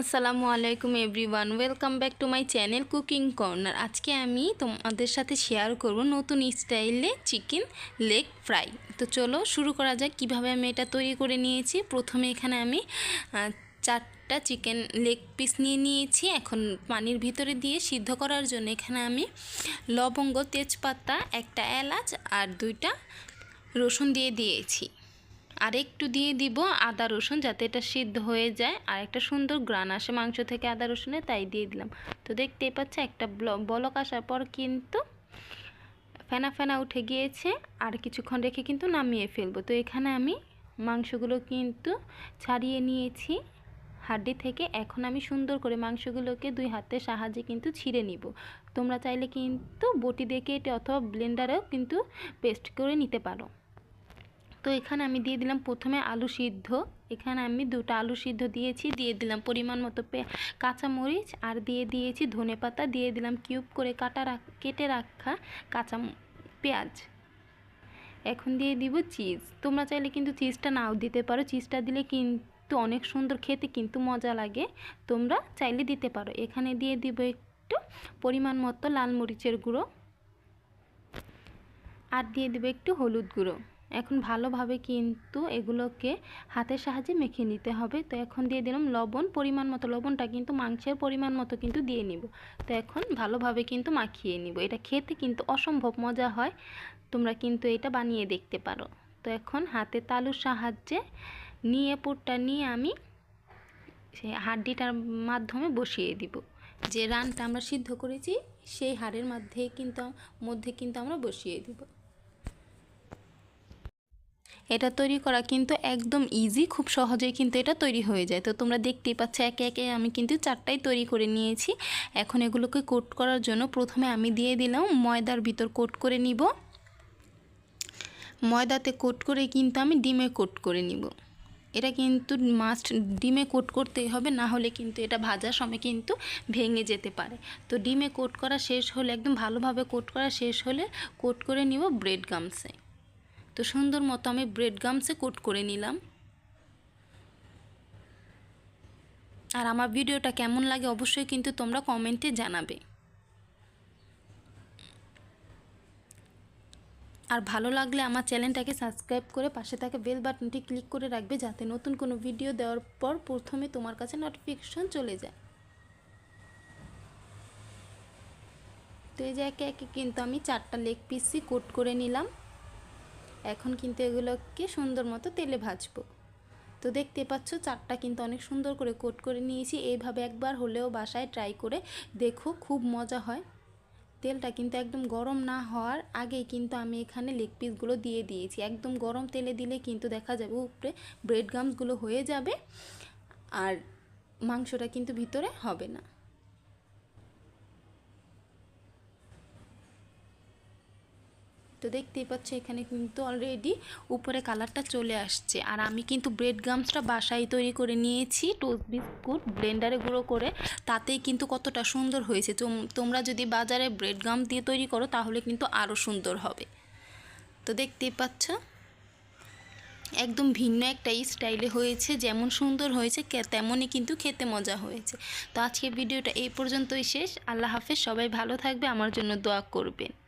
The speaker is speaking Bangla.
আসসালামু আলাইকুম everyone, welcome back to my channel cooking corner. আজকে আমি তোমাদের সাথে শেয়ার করব নতুন স্টাইলে চিকেন লেগ ফ্রাই। তো চলো শুরু করা যাক, কীভাবে আমি এটা তৈরি করে নিয়েছি। প্রথমে এখানে আমি চারটা চিকেন লেগ পিস নিয়ে নিয়েছি। এখন পানির ভিতরে দিয়ে সিদ্ধ করার জন্য এখানে আমি লবঙ্গ, তেজপাতা, একটা এলাচ আর দুইটা রসুন দিয়ে দিয়েছি। আর একটু দিয়ে দিব আদা রসুন যাতে এটা সিদ্ধ হয়ে যায়। আর একটা সুন্দর গ্রান আসে মাংস থেকে আদা রসুনে, তাই দিয়ে দিলাম। তো দেখতেই পাচ্ছে, একটা ব্ল- বলক আসার পর কিন্তু ফেনা ফেনা উঠে গিয়েছে। আর কিছুক্ষণ রেখে কিন্তু নামিয়ে ফেলব। তো এখানে আমি মাংসগুলো কিন্তু ছাড়িয়ে নিয়েছি হাড্ডি থেকে। এখন আমি সুন্দর করে মাংসগুলোকে দুই হাতের সাহায্যে কিন্তু ছিঁড়ে নিব। তোমরা চাইলে কিন্তু বটি দিয়ে কেটে অথবা ব্লেন্ডারেও কিন্তু পেস্ট করে নিতে পারো। তো এখানে আমি দিয়ে দিলাম প্রথমে আলু সিদ্ধ। এখানে আমি দুটো আলু সিদ্ধ দিয়েছি, দিয়ে দিলাম পরিমাণ মতো পে- কাঁচামরিচ আর দিয়ে দিয়েছি ধনে পাতা, দিয়ে দিলাম কিউব করে কাটা রাখ, কেটে রাখা কাঁচা পেঁয়াজ। এখন দিয়ে দিব চিজ। তোমরা চাইলে কিন্তু চিজটা নাও দিতে পারো। চিজটা দিলে কিন্তু অনেক সুন্দর খেতে কিন্তু মজা লাগে। তোমরা চাইলে দিতে পারো। এখানে দিয়ে দিব একটু পরিমাণ মতো লাল মরিচের গুঁড়ো। আর দিয়ে দেবে একটু হলুদ গুঁড়ো। এখন ভালোভাবে কিন্তু এগুলোকে হাতের সাহায্যে মেখে নিতে হবে। তো এখন দিয়ে দিলাম লবণ, পরিমাণ মতো। লবণটা কিন্তু মাংসের পরিমাণ মতো কিন্তু দিয়ে নিব। তো এখন ভালোভাবে কিন্তু মাখিয়ে নিব। এটা খেতে কিন্তু অসম্ভব মজা হয়। তোমরা কিন্তু এটা বানিয়ে দেখতে পারো। তো এখন হাতে তালুর সাহায্যে নিয়ে, পুরটা নিয়ে আমি সেই হাড্ডিটার মাধ্যমে বসিয়ে দিব। যে রানটা আমরা সিদ্ধ করেছি, সেই হাড়ের মধ্যে কিন্তু মধ্যে কিন্তু আমরা বসিয়ে দিব। এটা তৈরি করা কিন্তু একদম ইজি খুব সহজেই কিন্তু এটা তৈরি হয়ে যায়। তো তোমরা দেখতেই পাচ্ছ, একে একে আমি কিন্তু চারটাই তৈরি করে নিয়েছি। এখন এগুলোকে কোট করার জন্য প্রথমে আমি দিয়ে দিলাম ময়দার ভিতর কোট করে নিব। ময়দাতে কোট করে কিন্তু আমি ডিমে কোট করে নিব। এটা কিন্তু মাস্ট ডিমে কোট করতেই হবে, না হলে কিন্তু এটা ভাজার সময় কিন্তু ভেঙে যেতে পারে। তো ডিমে কোট করা শেষ হলে, একদম ভালোভাবে কোট করা শেষ হলে কোট করে নিব ব্রেড গামসে তো সুন্দর মতো আমি ব্রেড গামসে কোট করে নিলাম। আর আমার ভিডিওটা কেমন লাগে অবশ্যই কিন্তু তোমরা কমেন্টে জানাবে। আর ভালো লাগলে আমার চ্যানেলটাকে সাবস্ক্রাইব করে পাশে থাকা বেল বাটনটি ক্লিক করে রাখবে যাতে নতুন কোনো ভিডিও দেওয়ার পর প্রথমে তোমার কাছে নোটিফিকেশন চলে যায়। তো এই যে একে একে কিন্তু আমি চারটা লেগ পিসই কোট করে নিলাম। এখন কিন্তু এগুলোকে সুন্দর মতো তেলে ভাজবো। তো দেখতে পাচ্ছ চারটা কিন্তু অনেক সুন্দর করে কোট করে নিয়েছি। এইভাবে একবার হলেও বাসায় ট্রাই করে দেখো, খুব মজা হয়। তেলটা কিন্তু একদম গরম না হওয়ার আগেই কিন্তু আমি এখানে লেগ পিসগুলো দিয়ে দিয়েছি। একদম গরম তেলে দিলে কিন্তু দেখা যাবে উপরে ব্রেড গামসগুলো হয়ে যাবে আর মাংসটা কিন্তু ভিতরে হবে না। তো দেখতেই পাচ্ছ, এখানে কিন্তু অলরেডি উপরে কালারটা চলে আসছে। আর আমি কিন্তু ব্রেড গামসটা বাসায় তৈরি করে নিয়েছি টোস্ট বিস্কুট ব্লেন্ডারে গুঁড়ো করে, তাতেই কিন্তু কতটা সুন্দর হয়েছে। তোম- তোমরা যদি বাজারে ব্রেড গাম দিয়ে তৈরি করো, তাহলে কিন্তু আরও সুন্দর হবে। তো দেখতেই পাচ্ছ, একদম ভিন্ন একটা স্টাইলে হয়েছে, যেমন সুন্দর হয়েছে তেমনই কিন্তু খেতে মজা হয়েছে। তো আজকে ভিডিওটা এই পর্যন্তই শেষ। আল্লাহ হাফেজ, সবাই ভালো থাকবে, আমার জন্য দোয়া করবেন।